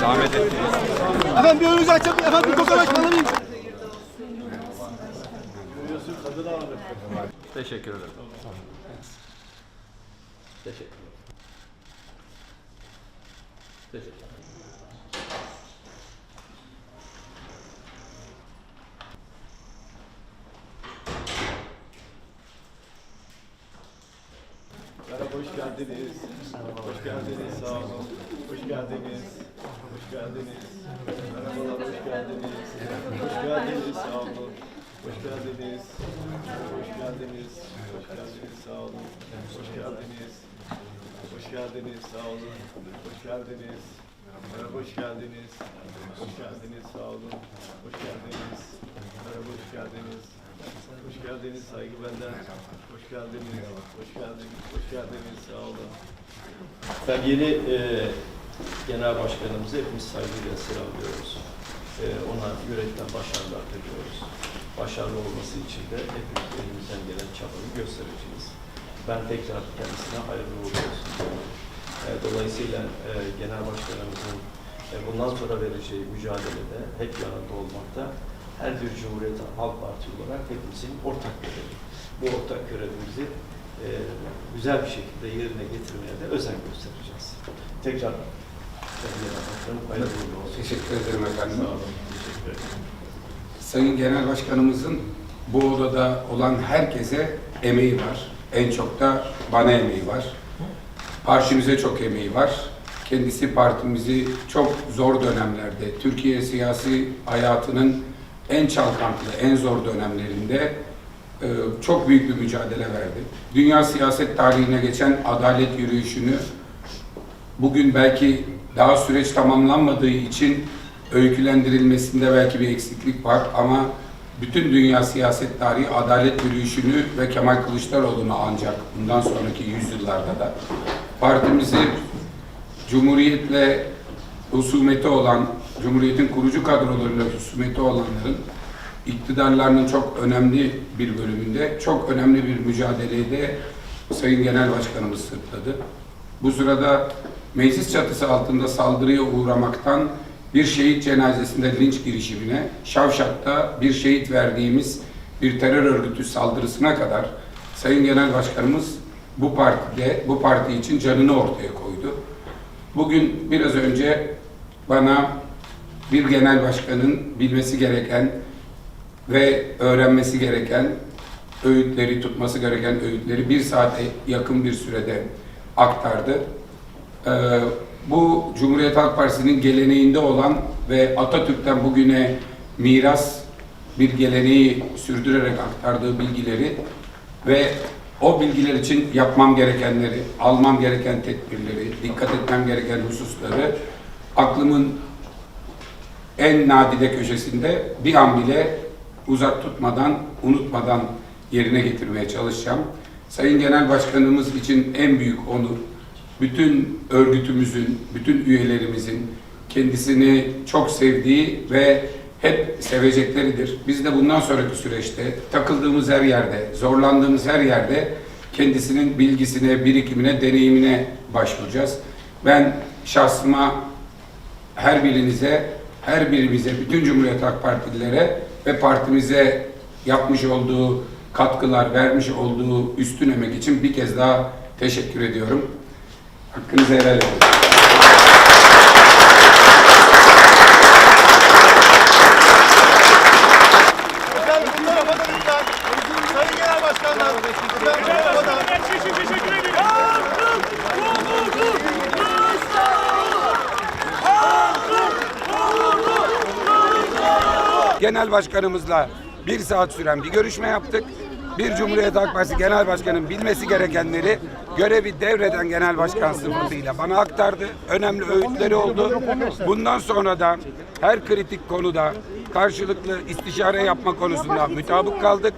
Zahmet ettiniz. Efendim bir önünüzü açın. Efendim bir kokoreç alayım. Teşekkür ederim. Teşekkür ederim. Teşekkür ederim. Hoş geldiniz. Hoş geldiniz, sağ olun. Hoş geldiniz. Hoş geldiniz. Merhabalar, hoş geldiniz. Hoş geldiniz, sağ olun. Hoş geldiniz. Hoş geldiniz. Hoş geldiniz, sağ olun. Hoş geldiniz. Hoş geldiniz, sağ olun. Hoş geldiniz. Merhaba, hoş geldiniz. Hoş geldiniz, sağ olun. Hoş geldiniz. Merhaba, hoş geldiniz. Geldiniz saygı benden. Hoş geldiniz. Hoş geldiniz. Hoş geldiniz. Sağ olun. Ben yeni e, genel başkanımızı hepimiz saygıyla selamlıyoruz. E, ona yürekten başarılar diliyoruz. Başarılı olması için de hepimiz elimizden gelen çabayı göstereceğiz. Ben tekrar kendisine hayırlı uğurlu. E, dolayısıyla e, genel başkanımızın e, bundan sonra vereceği mücadelede hep yanında olmakta her bir Cumhuriyet Halk Parti olarak hepimizin ortak görevi. Bu ortak görevimizi e, güzel bir şekilde yerine getirmeye de özen göstereceğiz. Tekrar. Teşekkür ederim efendim. Sağ olun. Teşekkür ederim. Sayın Genel Başkanımızın bu odada olan herkese emeği var. En çok da bana emeği var. Partimize çok emeği var. Kendisi partimizi çok zor dönemlerde, Türkiye siyasi hayatının en çalkantılı, en zor dönemlerinde e, çok büyük bir mücadele verdi. Dünya siyaset tarihine geçen adalet yürüyüşünü bugün belki daha süreç tamamlanmadığı için öykülendirilmesinde belki bir eksiklik var ama bütün dünya siyaset tarihi adalet yürüyüşünü ve Kemal Kılıçdaroğlu'nu ancak bundan sonraki yüzyıllarda da partimizi Cumhuriyetle husumeti olan, Cumhuriyet'in kurucu kadrolarıyla husumeti olanların iktidarlarının çok önemli bir bölümünde, çok önemli bir mücadeleyi de Sayın Genel Başkanımız sırtladı. Bu sırada meclis çatısı altında saldırıya uğramaktan bir şehit cenazesinde linç girişimine, Şavşat'ta bir şehit verdiğimiz bir terör örgütü saldırısına kadar Sayın Genel Başkanımız bu partide, bu parti için canını ortaya koydu. Bugün biraz önce bana bir genel başkanın bilmesi gereken ve öğrenmesi gereken öğütleri, tutması gereken öğütleri bir saate yakın bir sürede aktardı. Ee, bu Cumhuriyet Halk Partisi'nin geleneğinde olan ve Atatürk'ten bugüne miras bir geleneği sürdürerek aktardığı bilgileri ve o bilgiler için yapmam gerekenleri, almam gereken tedbirleri, dikkat etmem gereken hususları aklımın en nadide köşesinde bir an bile uzak tutmadan, unutmadan yerine getirmeye çalışacağım. Sayın Genel Başkanımız için en büyük onur, bütün örgütümüzün, bütün üyelerimizin kendisini çok sevdiği ve hep sevecekleridir. Biz de bundan sonraki süreçte takıldığımız her yerde, zorlandığımız her yerde kendisinin bilgisine, birikimine, deneyimine başvuracağız. Ben şahsıma her birinize, her birimize, bütün Cumhuriyet Halk Partililere ve partimize yapmış olduğu katkılar, vermiş olduğu üstün emek için bir kez daha teşekkür ediyorum. Hakkınızı helal edin. Efendim bunlara bakın lütfen. Sayın Genel Başkanlar. Efendim bunlara bakın. Genel Başkanımızla bir saat süren bir görüşme yaptık. Bir Cumhuriyet Halk Partisi Genel Başkanı'nın bilmesi gerekenleri görevi devreden Genel Başkan sıfatıyla bana aktardı. Önemli öğütleri oldu. Bundan sonra da her kritik konuda karşılıklı istişare yapma konusunda mutabık kaldık.